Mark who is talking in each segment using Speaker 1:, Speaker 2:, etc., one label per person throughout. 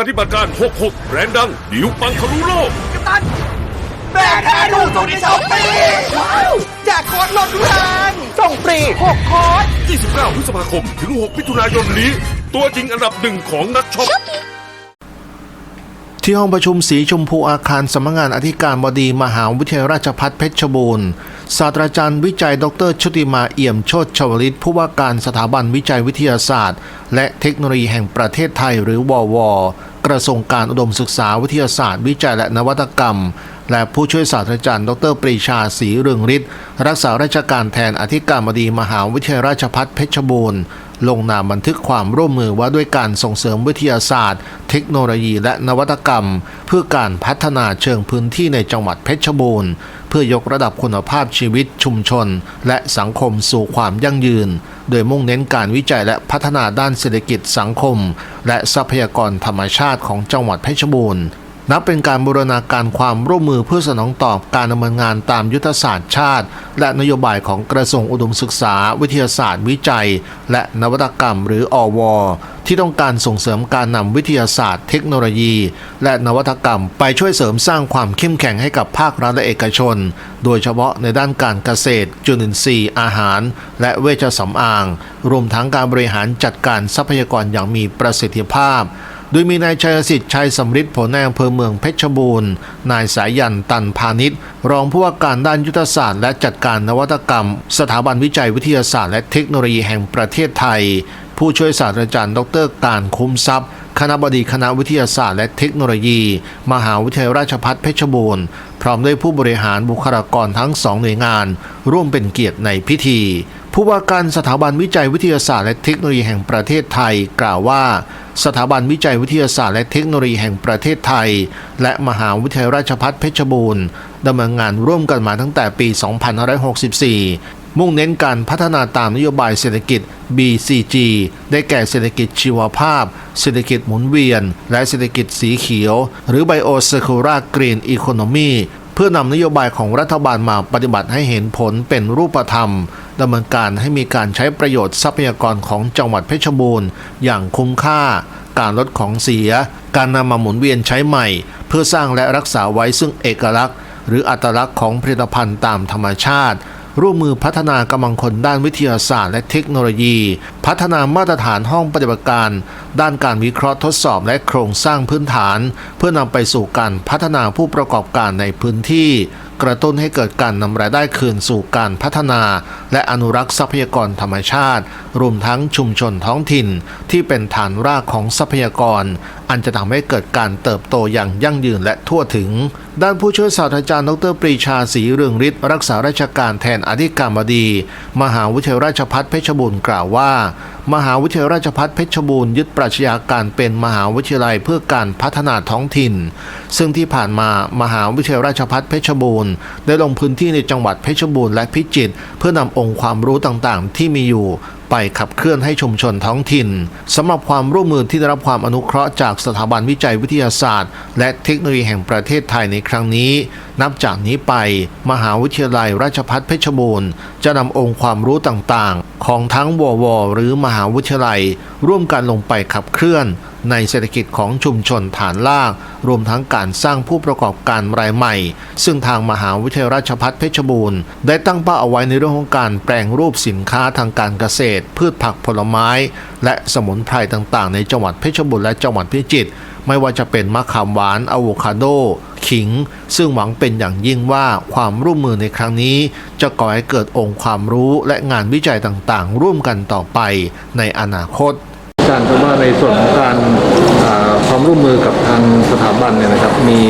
Speaker 1: ปฏิบัติการ 66แบรนด์ดัง ดิวปังทะลุโลก
Speaker 2: กัปตันแบกแค่ถูกสุดในช้อปปี้ว้าวแจกโค้ดลดแรงส่งฟรี6โค้ด
Speaker 1: 29พฤษภาคม ถึง 6 มิถุนายนนี้ ตัวจริงอันดับหนึ่งของนักช็อป
Speaker 3: ที่ห้องประชุมสีชมพูอาคารสำนักงานอธิการบดีมหาวิทยาลัยราชภัฏเพชรบูรณ์ ศาสตราจารย์วิจัย ดรชุติมาเอี่ยมโชติชวลิต ผู้ว่าการสถาบันวิจัยวิทยาศาสตร์ และเทคโนโลยีแห่งประเทศไทยหรือวว กระทรวงการอุดมศึกษาวิทยาศาสตร์ วิจัยและนวัตกรรม และผู้ช่วยศาสตราจารย์ ดรปรีชาศรีเรืองฤทธิ์รักษาราชการแทนอธิการบดีมหาวิทยาลัยราชภัฏเพชรบูรณ์ ลงนามบันทึกความร่วมมือว่าด้วยการส่งเสริมวิทยาศาสตร์ เทคโนโลยีและนวัตกรรม เพื่อการพัฒนาเชิงพื้นที่ในจังหวัดเพชรบูรณ์เพื่อยกระดับคุณภาพชีวิตชุมชน และสังคมสู่ความยั่งยืน โดยมุ่งเน้นการวิจัยและพัฒนาด้านเศรษฐกิจสังคม และทรัพยากรธรรมชาติของจังหวัดเพชรบูรณ์ นับเป็นการบูรณาการความร่วมมือเพื่อสนองตอบการดำเนินงานตามยุทธศาสตร์ชาติ และนโยบายของกระทรวงอุดมศึกษา วิทยาศาสตร์วิจัย และนวัตกรรมหรืออวที่ต้องการส่งเสริมการนำวิทยาศาสตร์ เทคโนโลยี และนวัตกรรมไปช่วยเสริมสร้างความเข้มแข็งให้กับภาครัฐและเอกชน โดยเฉพาะในด้านการเกษตร จุลินทรีย์ อาหาร และเวชสำอาง รวมทั้งการบริหารจัดการทรัพยากรอย่างมีประสิทธิภาพ โดยมีนายชัยสิทธิ์ชัยสำริดผลนอำเภอเมืองเพชรบูรณ์ นายสายันตันพาณิชย์ รองผู้ว่าการด้านยุทธศาสตร์และจัดการนวัตกรรม สถาบันวิจัยวิทยาศาสตร์และเทคโนโลยีแห่งประเทศไทย ผู้ช่วยศาสตราจารย์ ดรการคุ้มทรัพย์ คณะบดีคณะวิทยาศาสตร์และเทคโนโลยี มหาวิทยาลัยราชภัฏเพชรบูรณ์ พร้อมด้วยผู้บริหารบุคลากรทั้งสองหน่วยงาน ร่วมเป็นเกียรติในพิธี ผู้ว่าการสถาบันวิจัยวิทยาศาสตร์และเทคโนโลยีแห่งประเทศไทย กล่าวว่า สถาบันวิจัยวิทยาศาสตร์และเทคโนโลยีแห่งประเทศไทย และมหาวิทยาลัยราชภัฏเพชรบูรณ์ดำเนินงานร่วมกันมาตั้งแต่ปี 2564 มุ่งเน้นการพัฒนาตามนโยบายเศรษฐกิจ BCG ได้แก่เศรษฐกิจชีวภาพ เศรษฐกิจหมุนเวียน และเศรษฐกิจสีเขียว หรือ Bio Circular Green Economy เพื่อนำนโยบายของรัฐบาลมาปฏิบัติให้เห็นผลเป็นรูปธรรม ดำเนินการให้มีการใช้ประโยชน์ทรัพยากรของจังหวัดเพชรบูรณ์ อย่างคุ้มค่า การลดของเสีย การนำมาหมุนเวียนใช้ใหม่ เพื่อสร้างและรักษาไว้ซึ่งเอกลักษณ์ หรืออัตลักษณ์ของผลิตภัณฑ์ตามธรรมชาติ ร่วมมือพัฒนากำลังคนด้านวิทยาศาสตร์และเทคโนโลยี พัฒนามาตรฐานห้องปฏิบัติการ ด้านการวิเคราะห์ทดสอบและโครงสร้างพื้นฐาน เพื่อนำไปสู่การพัฒนาผู้ประกอบการในพื้นที่ กระตุ้นให้เกิดการนำรายได้คืนสู่การพัฒนา และอนุรักษ์ทรัพยากรธรรมชาติ รวมทั้งชุมชนท้องถิ่นที่เป็นฐานรากของทรัพยากร อันจะทำให้เกิดการเติบโตอย่างยั่งยืนและทั่วถึง ด้านผู้ช่วยศาสตราจารย์ดรปรีชาศรีเรืองฤทธิ์รักษาราชการแทนอธิการบดี มหาวิทยาลัยราชภัฏเพชรบูรณ์กล่าวว่า มหาวิทยาลัยราชภัฏเพชรบูรณ์ยึดปรัชญาการเป็นมหาวิทยาลัยเพื่อการพัฒนาท้องถิ่น ซึ่งที่ผ่านมามหาวิทยาลัยราชภัฏเพชรบูรณ์ได้ลงพื้นที่ในจังหวัดเพชรบูรณ์และพิจิตรเพื่อนำองค์ความรู้ต่างๆ ที่มีอยู่ ไปขับเคลื่อนให้ชุมชนท้องถิ่นสำหรับความร่วมมือที่ได้รับความอนุเคราะห์จากสถาบันวิจัยวิทยาศาสตร์ และเทคโนโลยีแห่งประเทศไทยในครั้งนี้ นับจากนี้ไป มหาวิทยาลัยราชภัฏเพชรบูรณ์ จะนำองค์ความรู้ต่างๆ ของทั้งวว หรือมหาวิทยาลัย ร่วมกันลงไปขับเคลื่อน ในเศรษฐกิจของชุมชนฐานลากรวมทั้งการสร้างผู้ประกอบการรายใหม่ ซึ่งทางมหาวิทยาลัยราชภัฏเพชรบูรณ์ ได้ตั้งเป้าเอาไว้ในเรื่องของการแปลงรูปสินค้าทางการเกษตร พืชผักผลไม้ และสมุนไพรต่างๆ ในจังหวัดเพชรบูรณ์และจังหวัดพิจิตรไม่ว่าจะเป็นมะขามหวานอะโวคาโด ขิง ซึ่งหวังเป็นอย่างยิ่งว่าความร่วมมือในครั้งนี้ จะก่อให้เกิดองค์ความรู้และงานวิจัยต่างๆ ร่วมกันต่อไปในอนาคต
Speaker 4: จารย์ครับว่าในส่วนของการความร่วมมือกับทางสถาบันเนี่ยนะครับ มี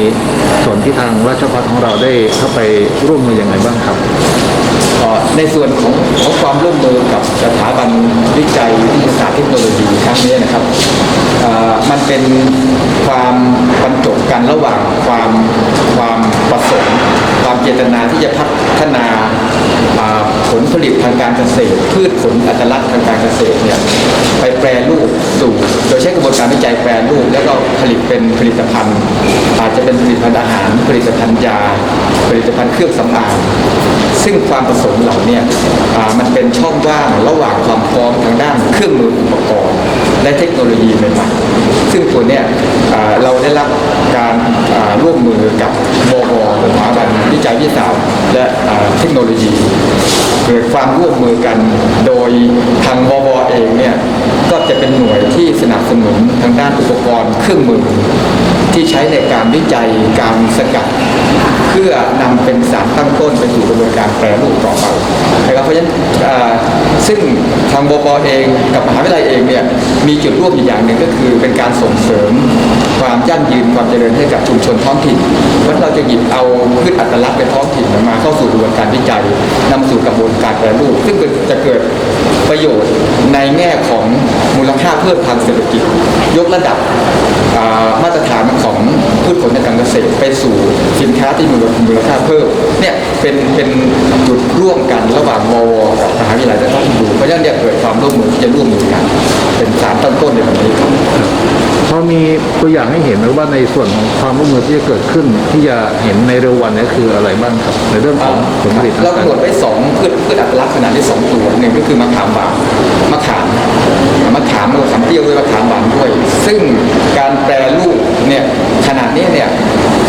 Speaker 4: ส่วนที่ทางราชภัฏของเราได้เข้าไปร่วมมือยังไงบ้างครับ
Speaker 5: ในส่วนของของความร่วมมือกับสถาบันวิจัยวิทยาศาสตร์เทคโนโลยีครั้งนี้นะครับมันเป็นความบรรจบกันระหว่างความความประสงค์ ความเจตนาที่จะพัฒนาผลผลิตทางการเกษตร พืชผลอัตลักษณ์ทางการเกษตรเนี่ยไปแปรรูปสู่โดยใช้กระบวนการวิจัยแปรรูป แล้วก็ผลิตเป็นผลิตภัณฑ์ อาจจะเป็นผลิตภัณฑ์อาหาร ผลิตภัณฑ์ยา ผลิตภัณฑ์เครื่องสำอางซึ่งความประสงค์เหล่านี้มันเป็นช่องว่างระหว่างความพร้อมทางด้านเครื่องมืออุปกรณ์ในช้เทคโนโลยีใหม่ๆซึ่งตัวเนี้ยเราได้รับการร่วมมือกับววสถาบันวิจัย วิทยาศาสตร์และเทคโนโลยี เกิดความร่วมมือกัน โดยทางววเองเนี่ยก็จะเป็นหน่วยที่สนับสนุนทางด้านอุปกรณ์เครื่องมือ ที่ใช้ในการวิจัยการสกัด เพื่อนำเป็นสารตั้งต้นไปสู่กระบวนการแปรรูปต่อไปนะครับเพราะฉะนั้นซึ่งทางบปเองกับมหาวิทยาลัยเองเนี่ยมีจุดร่วมอีกอย่างหนึ่งก็คือเป็นการส่งเสริมความยั่งยืนความเจริญให้กับชุมชนท้องถิ่นเพราะเราจะหยิบเอาพืชอัตลักษณ์ในท้องถิ่นมาเข้าสู่กระบวนการวิจัยนำสู่กระบวนการแปรรูปซึ่งจะเกิดประโยชน์ในแง่ของมูลค่าเพิ่มทางเศรษฐกิจ ยกระดับ มาตรฐานของพืชผลทางการเกษตรไปสู่สินค้าที่มีมูลค่าเพิ่มเนี่ยเป็นเป็นจุดร่วมกันระหว่างววกับมหาวิทยาลัยแต่ต้องดูเพราะฉะนั้นเนี่ยเกิดความร่วมมือที่จะร่วมมือกันเป็นสารตั้งต้นในวันนี้ครับ
Speaker 4: พอมีตัวอย่างให้เห็นไหมว่าในส่วนของความร่วมมือที่จะเกิดขึ้นที่จะเห็นในเร็ววันนี้คืออะไรบ้างครับในเรื่องของผลผลิต
Speaker 5: เรา
Speaker 4: ต่าง
Speaker 5: กำหนดไว้สองพืชพืชอัตลักษณ์ขนาดที่สองตัวหนึ่งก็คือมะขามหวานมะขามมะขามมะขามเปรี้ยวด้วยมะขามหวานด้วย ซึ่ง การแปรรูปเนี่ยขนาดนี้เนี่ย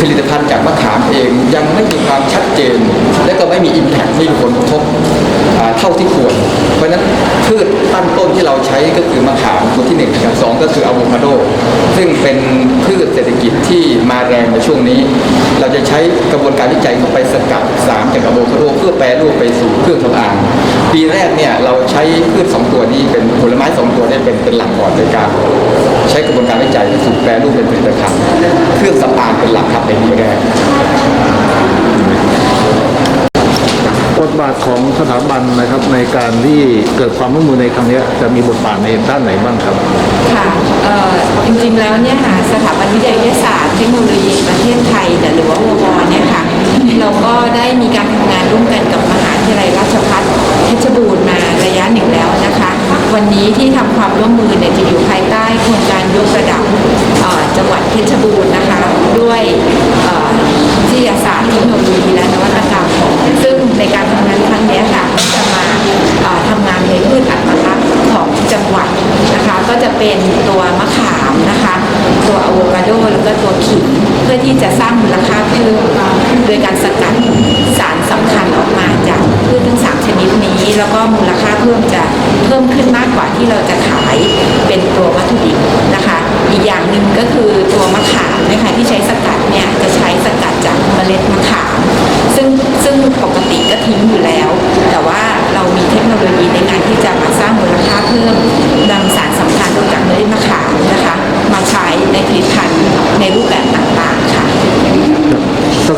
Speaker 5: ผลิตภัณฑ์จากมะขามเองยังไม่มีความชัดเจน และก็ไม่มีอิมแพคไม่มีผลกระทบเท่าที่ควร เพราะฉะนั้นพืชตั้งต้นที่เราใช้ก็คือมะขามตัวที่หนึ่งกับสองก็คืออะโวคาโด ซึ่งเป็นพืชเศรษฐกิจที่มาแรงในช่วงนี้ เราจะใช้กระบวนการวิจัยเข้าไปสกัดสารจากอะโวคาโด เพื่อแปรรูปไปสู่เครื่องสำอางปีแรกเนี่ยเราใช้พืชสองตัวนี้เป็นผลไม้สองตัวนี้เป็นเป็นหลักก่อนในการ ใช้กระบวนการวิจัยสู่แปรรูปเป็นผลิตภัณฑ์เครื่องสำอางเป็นหลักครับในปีแรก
Speaker 4: บทบาทของสถาบันนะครับในการที่เกิดความร่วมมือในครั้งนี้จะมีบทบาทในด้านไหนบ้างครับ
Speaker 6: ค่ะจริงๆแล้วเนี่ยค่ะสถาบันวิทยาศาสตร์เทคโนโลยีประเทศไทยเนี่ยหรือว่าววเนี่ยค่ะเราก็ได้มีการทำงานร่วมกันกับมหาวิทยาลัยราชภัฏเพชรบูรณ์มาระยะหนึ่งแล้วนะคะ วันนี้ที่ทำความร่วมมือเนี่ยจะอยู่ภายใต้โครงการยกระดับจังหวัดเพชรบูรณ์นะคะ ด้วยวิทยาศาสตร์เทคโนโลยีและนวัตกรรมซึ่ง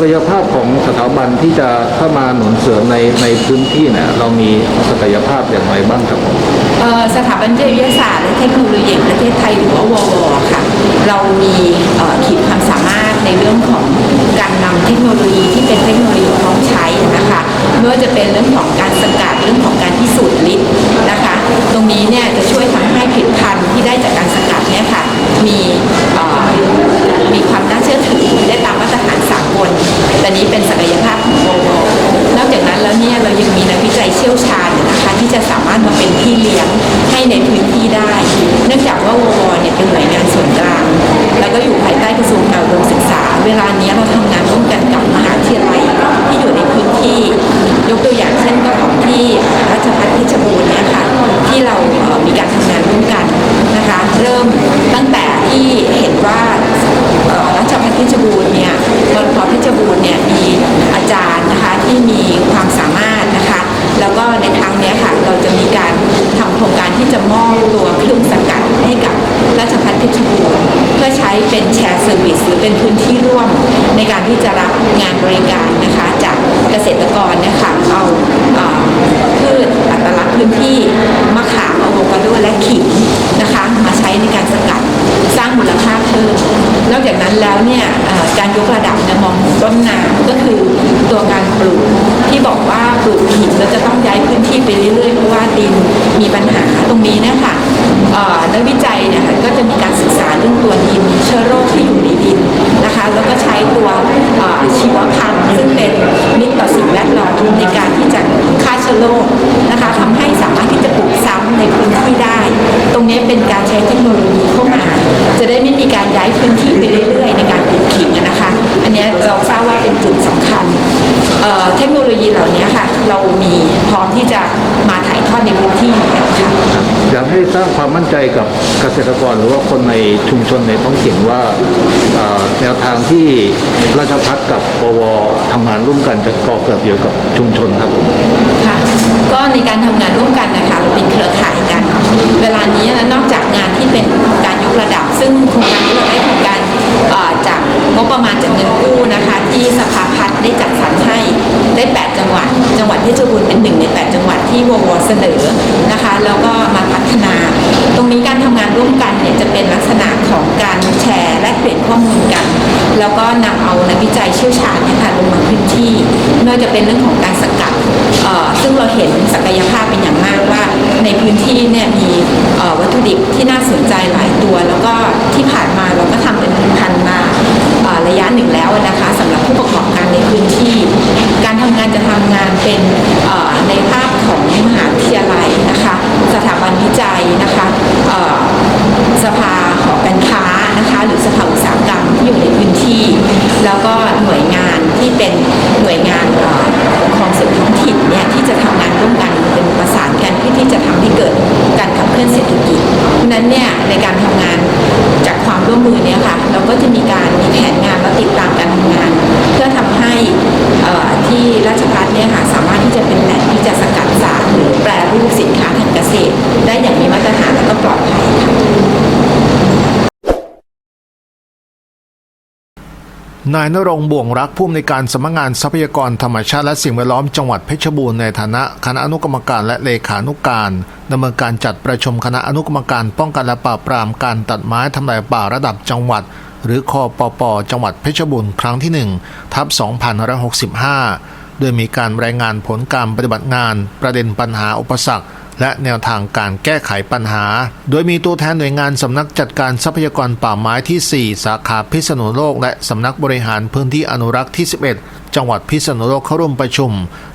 Speaker 6: กยภา
Speaker 4: พของสถาบันที่จะเข้ามาหนุนเสริมในในพื้นที่เนี่ยเรามีศักยภาพอย่างไรบ้างครับ
Speaker 6: สถาบันวิทยาศาสตร์และเทคโนโลยีประเทศไทยหรือว่าววค่ะ เรามีขีดความสามารถในเรื่องของการนำเทคโนโลยีที่เป็นเทคโนโลยีพร้อมใช้นะคะไม่ว่าจะเป็นเรื่องของการสกัดเรื่องของการพิสูจน์ฤทธิ์นะคะ ตรงนี้เนี่ยจะช่วยทำให้ผลิตภัณฑ์ที่ได้จากการสกัดเนี่ยค่ะมี
Speaker 4: เกษตรกรหรือว่าคนในชุมชนในท้องถิ่นว่าแนวทางที่ราชพัฒกับปวทำงานร่วมกันจะก่อเกิดเกี่ยวกับชุมชนครับ
Speaker 6: ค่ะก็ในการทำงานร่วมกันนะคะเราเป็นเครือข่ายกัน เวลานี้นะนอกจากงานที่เป็นการยกระดับ ซึ่งโครงการนี้เราได้ทำงการ จากงบประมาณจากเงินกู้นะคะ ที่สภาพัฒน์ได้จัดสรรให้ได้ 8 จังหวัด จังหวัดเพชรบูรณ์เป็นหนึ่งใน 8 จังหวัดที่ววเสนอนะคะ แล้วก็มาพัฒนา ตรงนี้การทำงานร่วมกันเนี่ยจะเป็นลักษณะของการแชร์และเปลี่ยนข้อมูลกัน แล้วก็นำเอานักวิจัยเชี่ยวชาญเนี่ยค่ะลงมาพื้นที่ไม่ว่าจะเป็นเรื่องของการส ซึ่งเราเห็นศักยภาพเป็นอย่างมากว่า ในพื้นที่เนี่ยมีวัตถุดิบที่น่าสนใจหลายตัว แล้วก็ที่ผ่านมาเราก็ทำเป็นผลิตภัณฑ์มาระยะหนึ่งแล้วนะคะสำหรับผู้ประกอบการในพื้นที่ การทำงานจะทำงานเป็นในภาพของมหาวิทยาลัยนะคะ สถาบันวิจัยนะคะสภาหอการค้านะคะหรือสภาอุตสาหกรรมที่อยู่ในพื้นที่ แล้วก็หน่วยงานที่เป็นหน่วยงานเอ่อปกครองส่วน นายนรง
Speaker 3: บ่วงรักผู้อำนวยการสำนักงานทรัพยากรธรรมชาติและสิ่งแวดล้อมจังหวัดเพชรบูรณ์ในฐานะคณะอนุกรรมการและเลขานุการดำเนินการจัดประชุมคณะอนุกรรมการป้องกันและปราบปรามการตัดไม้ทำลายป่าระดับจังหวัด หรือคอปปจังหวัดเพชรบูรณ์ครั้งที่ 1 ทับ 2565 โดยมีการรายงานผลการปฏิบัติงาน ประเด็นปัญหาอุปสรรค และแนวทางการแก้ไขปัญหา โดยมีตัวแทนหน่วยงานสำนักจัดการทรัพยากรป่าไม้ที่ 4 สาขาพิษณุโลก และสำนักบริหารพื้นที่อนุรักษ์ที่ 11 จังหวัดพิษณุโลกเข้าร่วมประชุม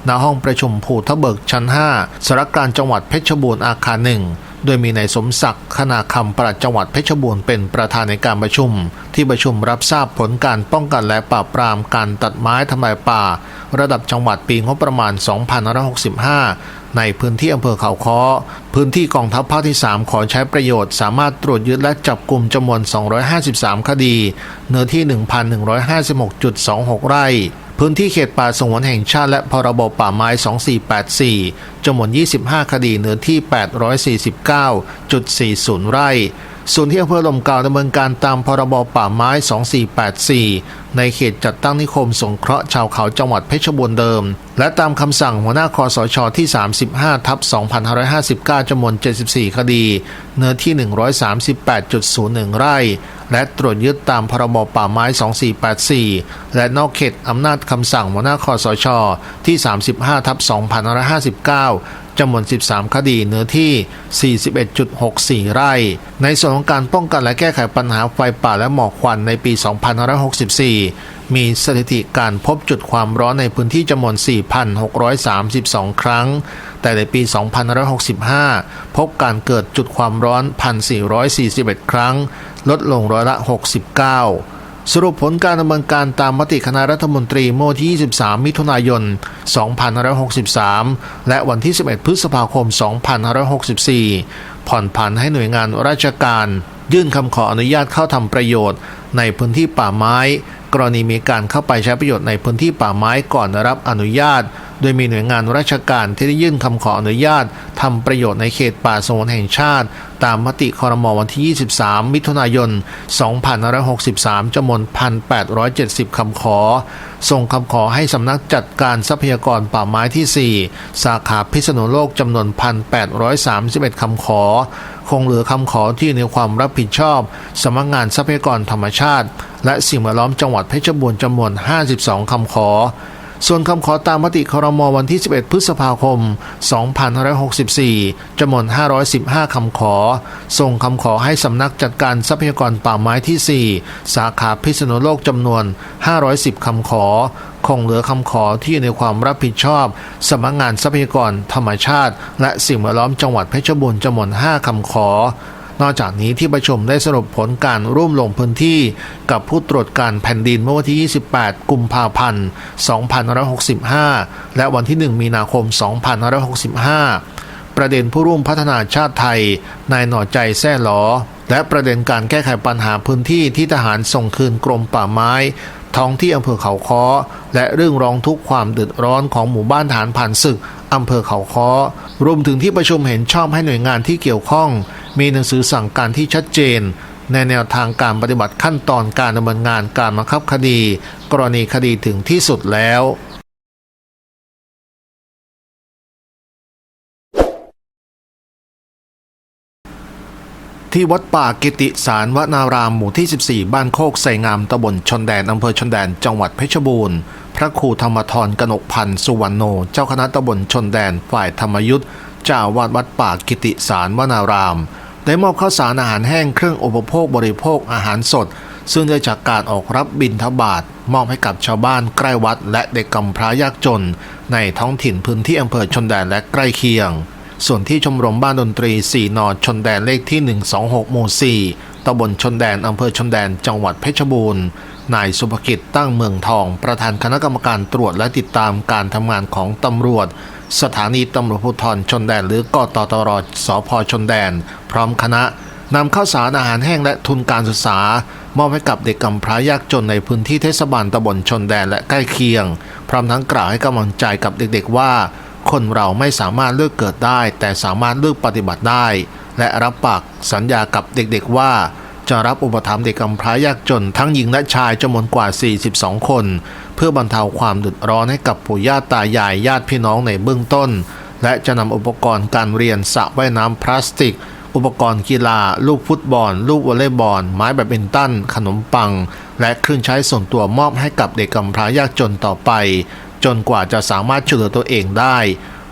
Speaker 3: ณห้องประชุมภูทะเบิกชั้น 5สารการจังหวัดเพชรบูรณ์อาคารหนึ่งโดยมีนายสมศักดิ์ขนาคำปลัดจังหวัดเพชรบูรณ์เป็นประธานในการประชุม ที่ประชุมรับทราบผลการป้องกันและปราบปรามการตัดไม้ทำลายป่า ระดับจังหวัดปีงบประมาณ 2565 ในพื้นที่อำเภอเขาค้อ พื้นที่กองทัพภาคที่ 3 ขอใช้ประโยชน์ สามารถตรวจยึดและจับกลุ่มจำนวน 253 คดี เนื้อที่ 1,156.26 ไร่ พื้นที่เขตป่าสงวนแห่งชาติและพรบป่าไม้ 2484จำนวน 25 คดีเนื้อที่ 849.40 ไร่ ส่วนที่อำเภอลมเกาดำเนินการตามพรบป่าไม้ 2484 ในเขตจัดตั้งนิคมสงเคราะห์ชาวเขาจังหวัดเพชรบูรณ์เดิม และตามคำสั่งหัวหน้าคอสชที่ 35 ทับ 2559จำนวน 74 คดี เนื้อที่ 138.01 ไร่ และตรวจยึดตามพรบป่าไม้ 2484 และนอกเขตอำนาจคำสั่งหัวหน้าคอสชที่ 35ทับ2559 จำนวน 13 คดีเนื้อที่ 41.64 ไร่ ในส่วนของการป้องกันและแก้ไขปัญหาไฟป่าและหมอกควันในปี 2564 มีสถิติการพบจุดความร้อนในพื้นที่จำนวน 4,632 ครั้ง แต่ในปี 2565 พบการเกิดจุดความร้อน 1,441 ครั้ง ลดลงร้อยละ 69 สรุปผลการดำเนินการตามมติคณะรัฐมนตรีเมื่อวันที่ 23 มิถุนายน 2563 และวันที่ 11 พฤษภาคม 2564 ผ่อนผันให้หน่วยงานราชการ ยื่นคำขออนุญาตเข้าทำประโยชน์ ในพื้นที่ป่าไม้ กรณีมีการเข้าไปใช้ประโยชน์ในพื้นที่ป่าไม้ก่อนรับอนุญาต โดยมีหน่วยงานราชการที่ได้ยื่นคำขออนุญาตทำประโยชน์ในเขตป่าสงวนแห่งชาติ ตามมติคอรมอวันที่ 23 มิถุนายน 2563จำนวน 1,870 คำขอ ส่งคำขอให้สำนักจัดการทรัพยากรป่าไม้ที่ 4 สาขาพิษณุโลกจำนวน 1,831 คำขอ คงเหลือคำขอที่อยู่ในความรับผิดชอบสำนักงานทรัพยากรธรรมชาติ และสิ่งแวดล้อมจังหวัดเพชรบูรณ์จำนวน 52 คำขอ ส่วนคำขอตามมติครมวันที่ 11 พฤษภาคม 2564จำนวน 515 คำขอ ส่งคำขอให้สำนักจัดการทรัพยากรป่าไม้ที่ 4 สาขาพิษณุโลกจำนวน 510 คำขอ คงเหลือคำขอที่อยู่ในความรับผิดชอบสำนักงานทรัพยากรธรรมชาติ และสิ่งแวดล้อมจังหวัดเพชรบูรณ์จำนวน 5 คำขอ นอกจากนี้ที่ประชุมได้สรุปผลการร่วมลงพื้นที่กับผู้ตรวจการแผ่นดินเมื่อวันที่ 28 กุมภาพันธ์ 2565 และวันที่ 1 มีนาคม 2565 ประเด็นผู้ร่วมพัฒนาชาติไทย นายหน่อใจแซ่หลอ และประเด็นการแก้ไขปัญหาพื้นที่ที่ทหารส่งคืนกรมป่าไม้ท้องที่อำเภอเขาค้อ และเรื่องร้องทุกข์ความเดือดร้อนของหมู่บ้านฐานผ่านศึก อำเภอเขาค้อรวมถึงที่ประชุมเห็นชอบให้หน่วยงานที่เกี่ยวข้อง มีหนังสือสั่งการที่ชัดเจน ในแนวทางการปฏิบัติขั้นตอนการดำเนินงานการบังคับคดี กรณีคดีถึงที่สุดแล้ว ที่วัดป่ากิติสารวนารามหมู่ที่ 14 บ้านโคกไสงามตำบลชนแดนอำเภอชนแดนจังหวัดเพชรบูรณ์ พระครูธรรมทรกนกพันธ์สุวรรณโน เจ้าคณะตำบลชนแดนฝ่ายธรรมยุทธเจ้าวาดวัดป่ากิติสารวนาราม ได้มอบข้าวสารอาหารแห้งเครื่องอุปโภคบริโภคอาหารสด ซึ่งได้จากการออกรับบิณฑบาตมอบให้กับชาวบ้านใกล้วัด และเด็กกำพร้ายากจน ในท้องถิ่นพื้นที่อำเภอชนแดนและใกล้เคียง ส่วนที่ชมรมบ้านดนตรี 4 นอชนแดนเลขที่ 126 หมู่ 4ตำบลชนแดนอำเภอชนแดนจังหวัดเพชรบูรณ์ นายสุภกิจตั้งเมืองทอง ประธานคณะกรรมการตรวจและติดตามการทำงานของตำรวจ สถานีตำรวจภูธรชนแดนหรือกตตรสพชนแดน พร้อมคณะนำข้าวสารอาหารแห้งและทุนการศึกษามอบให้กับเด็กกำพร้ายากจนในพื้นที่เทศบาลตำบลชนแดนและใกล้เคียง พร้อมทั้งกล่าวให้กำลังใจกับเด็กๆว่า คนเราไม่สามารถเลือกเกิดได้ แต่สามารถเลือกปฏิบัติได้ และรับปากสัญญากับเด็กๆว่า จะรับอุปถัมภ์เด็กกำพร้ายากจนทั้งหญิงและชายจำนวนกว่า 42 คน เพื่อบรรเทาความเดือดร้อนให้กับปู่ย่าตายายญาติพี่น้องในเบื้องต้น และจะนำอุปกรณ์การเรียนสระว่ายน้ำพลาสติก อุปกรณ์กีฬา ลูกฟุตบอล ลูกวอลเลย์บอล ไม้แบดมินตัน ขนมปัง และเครื่องใช้ส่วนตัวมอบให้กับเด็กกำพร้ายากจนต่อไป จนกว่าจะสามารถช่วยเหลือตัวเองได้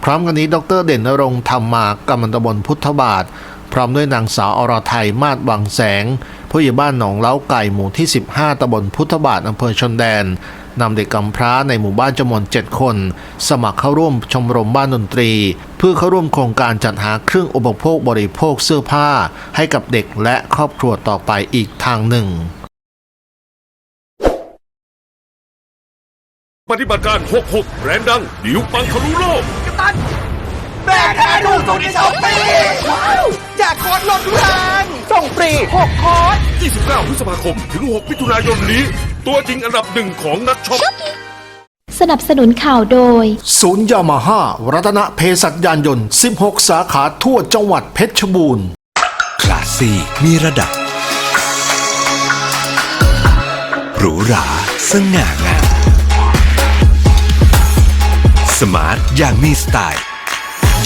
Speaker 3: พร้อมกันนี้ดรเด่นนรงค์ธรรมากำมันตบลพุทธบาท พร้อมด้วยนางสาวอรไทยมาศวังแสง ผู้ใหญ่บ้านหนองเล้าไก่หมู่ที่ 15ตำบลพุทธบาทอำเภอชนแดนนำเด็กกำพร้าในหมู่บ้านจำนวน7คน สมัครเข้าร่วมชมรมบ้านดนตรี เพื่อเข้าร่วมโครงการจัดหาเครื่องอุปโภคบริโภคเสื้อผ้า ให้กับเด็กและครอบครัวต่อไปอีกทางหนึ่ง
Speaker 1: ปฏิบัติการ 66แบรนด์ดังดิวปังทะลุโลก
Speaker 2: ตันแบกแท้ถูกสุดในช้อปปี้ว้าวแจกโค้ดลดแรงส่งฟรี6โค้ด
Speaker 1: 29 พฤษภาคม ถึง 6 มิถุนายนนี้ ตัวจริงอันดับหนึ่งของนักช็อป
Speaker 7: สนับสนุนข่าวโดย
Speaker 3: ศูนย์ยามาฮ่ารัตนเพศัตยานยนต์ 16 สาขาทั่วจังหวัดเพชรบูรณ์
Speaker 8: คลาสซี่มีระดับหรูหราสง่างาม สมาร์ทอย่างมีสไตล์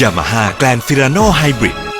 Speaker 8: ยามา